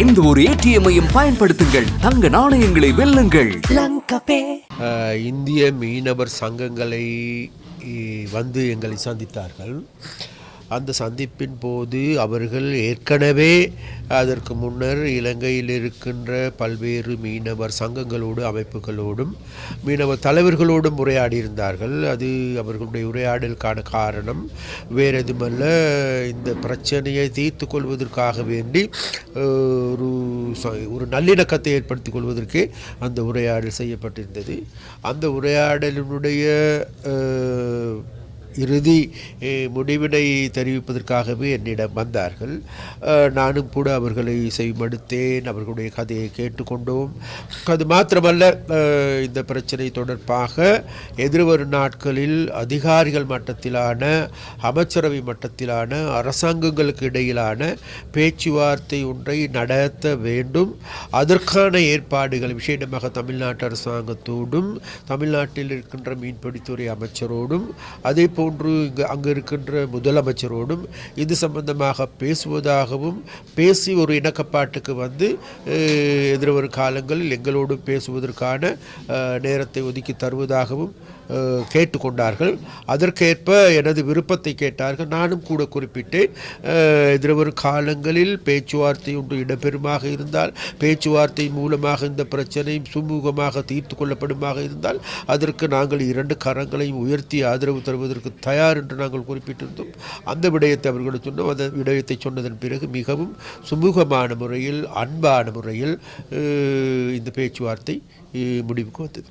எந்த ஒரு ஏடிஎம்மையும் பயன்படுத்துங்கள். தங்க நாணயங்களை வெல்லுங்கள். இந்திய மீனவர் சங்கங்களை வந்து எங்களை சந்தித்தார்கள். அந்த சந்திப்பின் போது அவர்கள் ஏற்கனவே அதற்கு முன்னர் இலங்கையில் இருக்கின்ற பல்வேறு மீனவர் சங்கங்களோடு அமைப்புகளோடும் மீனவர் தலைவர்களோடும் உரையாடியிருந்தார்கள். அது அவர்களுடைய உரையாடலுக்கான காரணம். வேறு எதுமல்ல இந்த பிரச்சனையை தீர்த்து கொள்வதற்காக வேண்டி ஒரு ச- ஒரு நல்லிணக்கத்தை ஏற்படுத்திக் கொள்வதற்கே அந்த உரையாடல் செய்யப்பட்டிருந்தது. அந்த உரையாடலினுடைய இறுதி முடிவினை தெரிவிப்பதற்காகவே என்னிடம் வந்தார்கள். நானும் கூட அவர்களை செய்மடுத்தேன் அவர்களுடைய கதையை கேட்டுக்கொண்டோம். அது மாத்திரமல்ல இந்த பிரச்சனை தொடர்பாக எதிர்வரும் நாட்களில் அதிகாரிகள் மட்டத்திலான அமைச்சரவை மட்டத்திலான அரசாங்கங்களுக்கு இடையிலான பேச்சுவார்த்தை ஒன்றை நடத்த வேண்டும். அதற்கான ஏற்பாடுகள் விசேடமாக தமிழ்நாட்டு அரசாங்கத்தோடும் தமிழ்நாட்டில் இருக்கின்ற மீன்பிடித்துறை அமைச்சரோடும் அதே ஒன்று இங்கு அங்கு இருக்கின்ற முதலமைச்சரோடும் இது சம்பந்தமாக பேசுவதாகவும் பேசி ஒரு இணக்கப்பாட்டுக்கு வந்து எதிர்வரும் காலங்களில் எங்களோடும் பேசுவதற்கான நேரத்தை ஒதுக்கி தருவதாகவும் கேட்டுக்கொண்டார்கள். அதற்கேற்ப எனது விருப்பத்தை கேட்டார்கள். நானும் கூட குறிப்பிட்டேன். எதிர்வரும் காலங்களில் பேச்சுவார்த்தை ஒன்று இடம்பெறுமாக இருந்தால் பேச்சுவார்த்தை மூலமாக இந்த பிரச்சனையும் சுமூகமாக தீர்த்து கொள்ளப்படுமாக இருந்தால் அதற்கு நாங்கள் இரண்டு கரங்களையும் உயர்த்தி ஆதரவு தருவதற்கு தயார் என்று நாங்கள் குறிப்பிட்டிருந்தோம். அந்த விடயத்தை அவர்களுக்கு சொன்னோம். அந்த விடயத்தை சொன்னதன் பிறகு மிகவும் சுமூகமான முறையில் அன்பான முறையில் இந்த பேச்சுவார்த்தை முடிவுக்கு வந்தது.